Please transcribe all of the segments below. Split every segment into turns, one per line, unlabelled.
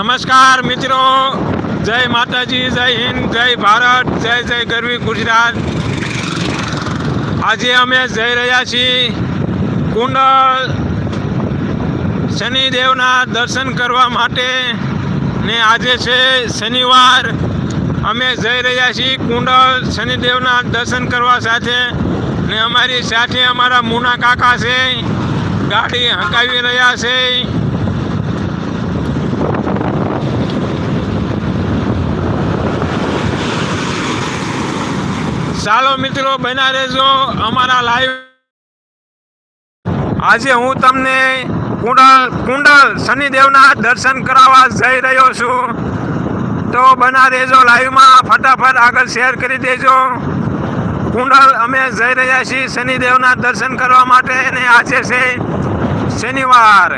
નમસ્કાર મિત્રો. જય માતાજી, જય હિન્દ, જય ભારત, જય જય ગરવી ગુજરાત. આજે અમે જઈ રહ્યા છીએ કુંડળ શનિદેવના દર્શન કરવા માટે ને આજે છે શનિવાર. અમે જઈ રહ્યા છીએ કુંડળ શનિદેવના દર્શન કરવા સાથે ને અમારી સાથે અમારા મુના કાકા છે. ગાડી હંકાવી રહ્યા છે. ચાલો મિત્રો બના રહેજો અમારા લાઈવ આજે હું તમને કુંડલ કુંડલ શનિદેવના દર્શન કરાવવા જઈ રહ્યો છું. તો બના રહેજો લાઈવમાં ફટાફટ આગળ શેર કરી દેજો. કુંડલ, અમે જઈ રહ્યા છીએ શનિદેવના દર્શન કરવા માટે અને આજે છે શનિવાર.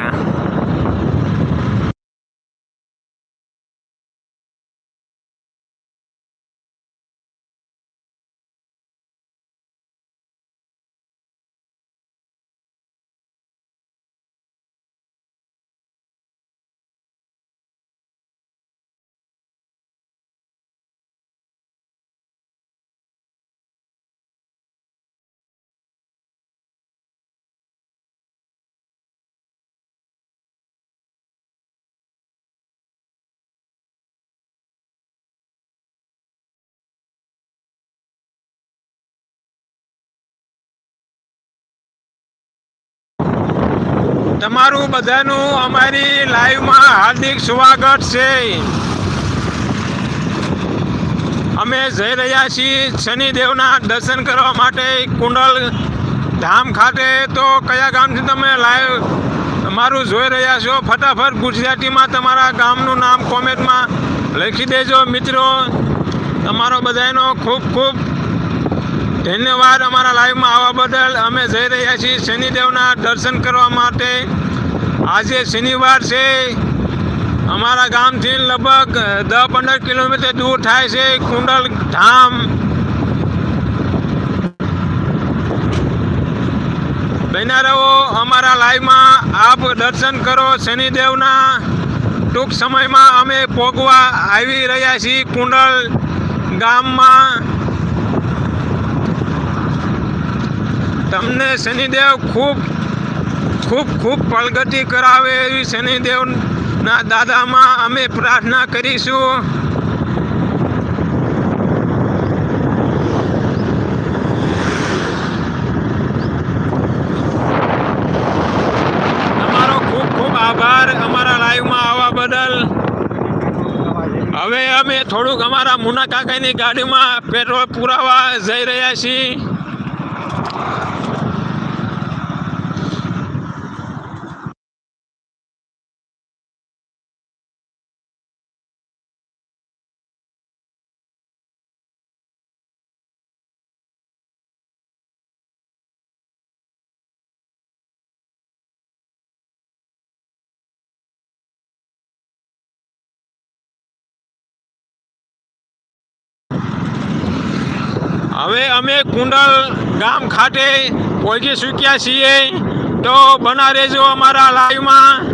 તમારું બધાનું અમારી લાઈવમાં હાર્દિક સ્વાગત છે. અમે જઈ રહ્યા છીએ શનિદેવના દર્શન કરવા માટે કુંડલ ધામ ખાતે. તો કયા ગામથી તમે લાઈવ તમારું જોઈ રહ્યા છો? ફટાફટ ગુજરાતીમાં તમારા ગામનું નામ કોમેન્ટમાં લખી દેજો. મિત્રો, તમારો બધાનો ખૂબ ખૂબ ધન્યવાદ અમારા લાઈવમાં આવવા બદલ. અમે જઈ રહ્યા છીએ શનિદેવના દર્શન કરવા માટે. આજે શનિવાર છે. અમારા ગામથી લગભગ દસ પંદર કિલોમીટર દૂર થાય છે કુંડલ ધામ. બન્યા રહો અમારા લાઈવમાં આપ દર્શન કરો શનિદેવના. ટૂંક સમયમાં અમે પોગવા આવી રહ્યા છીએ કુંડલ ગામમાં. તમને શનિદેવ ખૂબ ખૂબ ખૂબ પ્રગતિ કરાવે એવી શનિદેવના દાદામાં અમે પ્રાર્થના કરીશું. તમારો ખૂબ ખૂબ આભાર અમારા લાઈવમાં આવવા બદલ. હવે અમે થોડુંક અમારા મુના કાકાની ગાડીમાં પેટ્રોલ પુરાવા જઈ રહ્યા છીએ. હવે અમે કુંડલ ગામ ખાતે પહોંચી ચૂક્યા છીએ. તો બના રહેજો અમારા લાઈવમાં.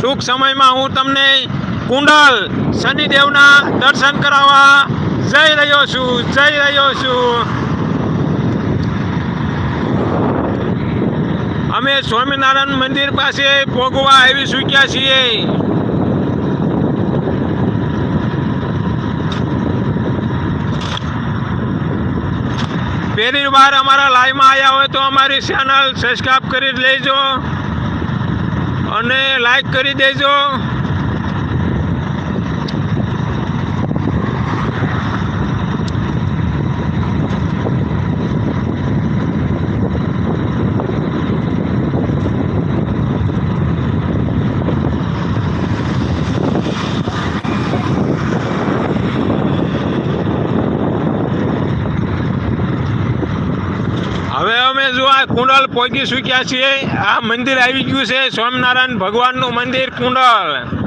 ટૂંક સમયમાં હું તમને કુંડલ શનિદેવના દર્શન કરાવવા જઈ રહ્યો છું, જઈ રહ્યો છું. અમે સ્વામિનારાયણ મંદિર પાસે ભોગવા આવી ચૂક્યા છીએ. પહેલી વાર અમારા લાઈવમાં આવ્યા હોય તો અમારી ચેનલ સબસ્ક્રાઈબ કરી લેજો. અને લાઈક કરી દેજો હવે અમે જો આ કુંડલ પહોંચી ચૂક્યા છીએ. આ મંદિર આવી ગયું છે. સ્વામિનારાયણ ભગવાનનું મંદિર કુંડલ.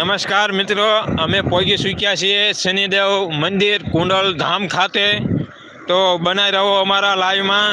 નમસ્કાર મિત્રો, અમે પહોંચી ચૂક્યા છીએ શનિદેવ મંદિર કુંડલ ધામ ખાતે. તો બનાવી રહો અમારા લાઈવમાં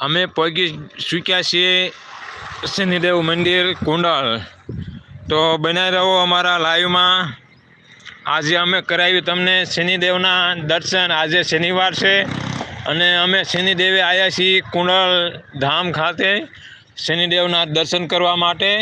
અમે પહોંચી ચૂક્યા છીએ શનિદેવ મંદિર કુંડલ તો બનાવી રહો અમારા લાઈવમાં. આજે અમે કરાવ્યું તમને શનિદેવના દર્શન. આજે શનિવાર છે અને અમે શનિદેવે આવ્યા છીએ કુંડલ ધામ ખાતે શનિદેવના દર્શન કરવા માટે.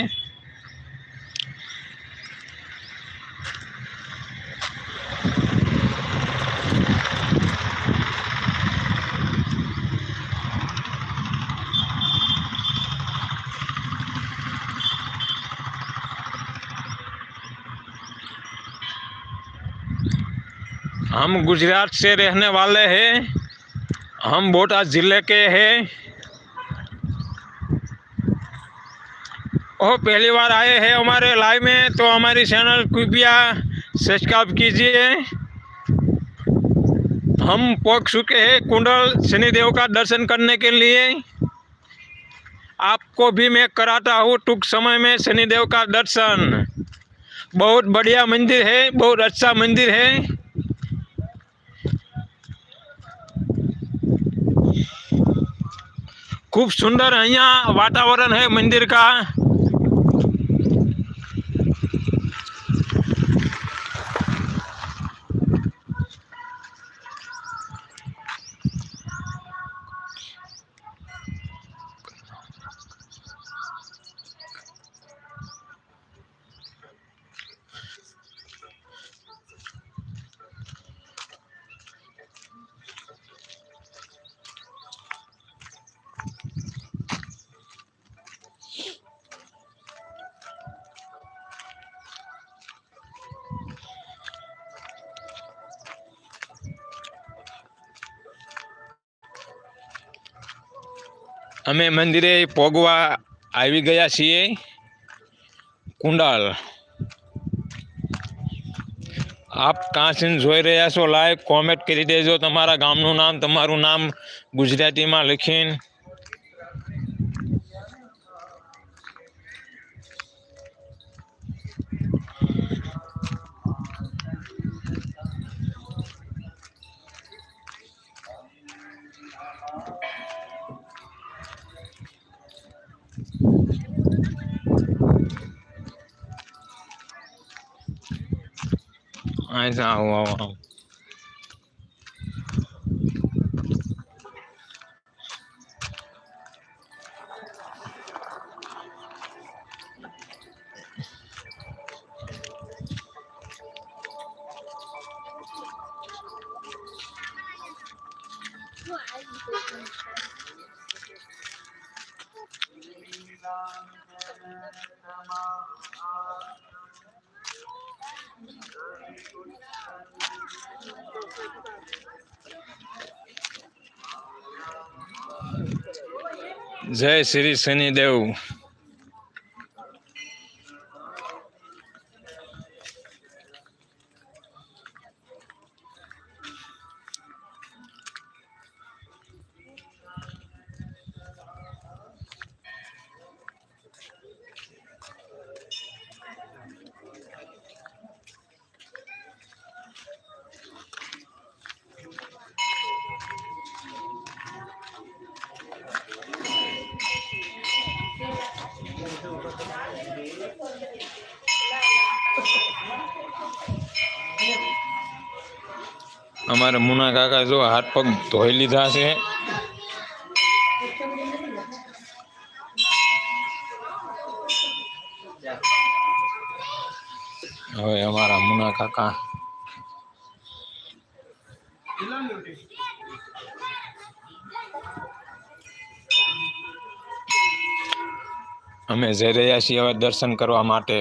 हम गुजरात से रहने वाले हैं। हम बोटा ज़िले के हैं। और पहली बार आए हैं हमारे लाइव में तो हमारी चैनल कृपया सब्सक्राइब कीजिए। हम पहुँच चुके हैं कुंडल शनिदेव का दर्शन करने के लिए। आपको भी मैं कराता हूँ टूंक समय में शनिदेव का दर्शन। बहुत बढ़िया मंदिर है, बहुत अच्छा मंदिर है। खूब सुंदर है यहाँ वातावरण है मंदिर का અમે મંદિરે પોગવા આવી ગયા છીએ. કુંડાલ. આપ કાંસીને જોઈ રહ્યા છો લાઈવ કોમેન્ટ કરી દેજો. તમારા ગામનું નામ, તમારું નામ ગુજરાતીમાં લખીને. અહીં આવો આવો જય શ્રી શનિદેવ. અમારા મુના કાકા જો હાથ પગ ધોઈ લીધા છે. હવે અમારા મુના કાકા. અમે જઈ રહ્યા છીએ હવે દર્શન કરવા માટે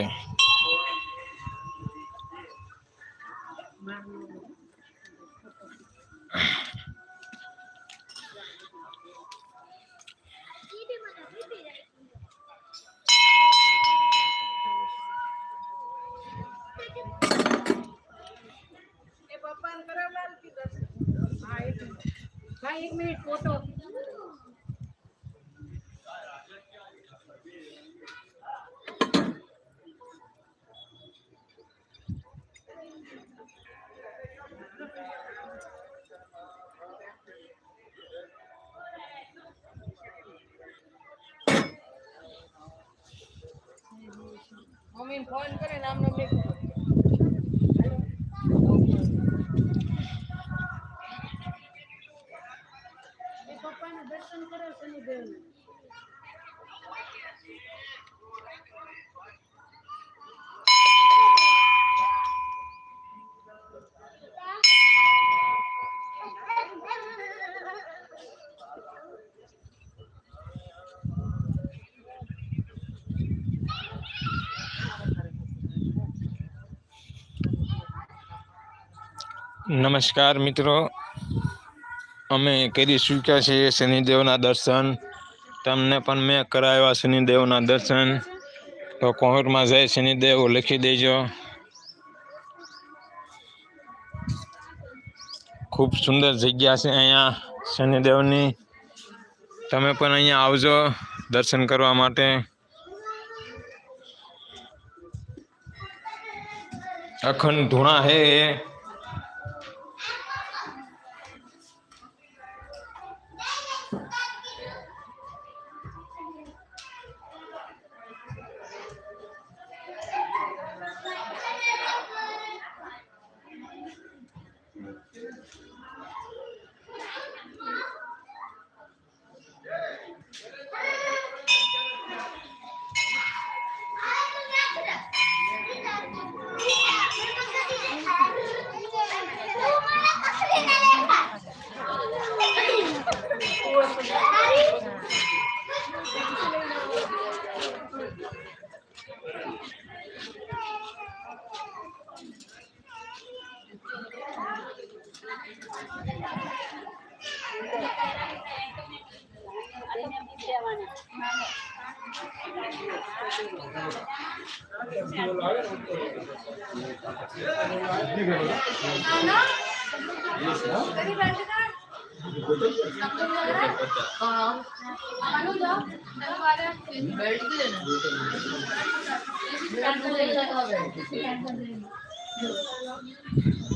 ફોન કરે નામ નામ
નમસ્કાર મિત્રો. અમે કરી ચૂક્યા છીએ શનિદેવના દર્શન. તમને પણ મેં કરાવ્યા શનિદેવના દર્શન. તો કોમેન્ટમાં જય શનિદેવ લખી દેજો. ખૂબ સુંદર જગ્યા છે અહીંયા શનિદેવની. તમે પણ અહીંયા આવજો દર્શન કરવા માટે. અખંડ ધૂણા હે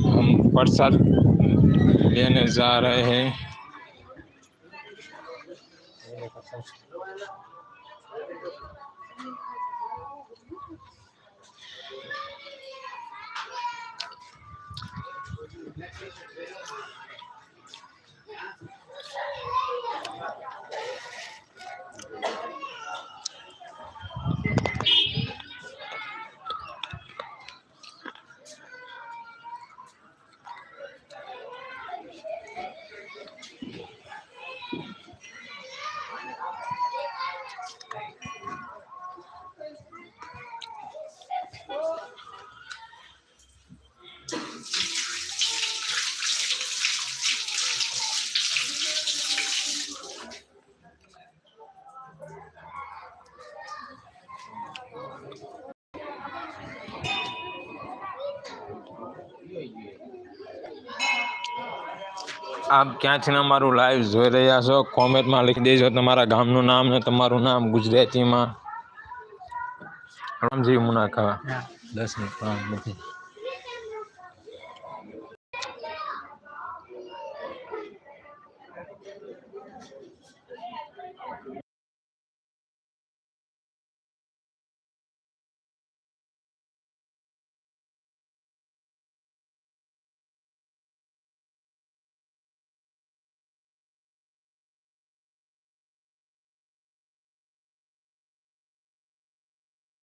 हम प्रसाद लेने जा रहे हैं। આપ ક્યાંથી અમારું લાઈવ જોઈ રહ્યા છો? કોમેન્ટમાં લખી દેજો તમારા ગામનું નામ ને તમારું નામ ગુજરાતીમાં. રામજી મુનાખા દસ મિનિટ પાંચ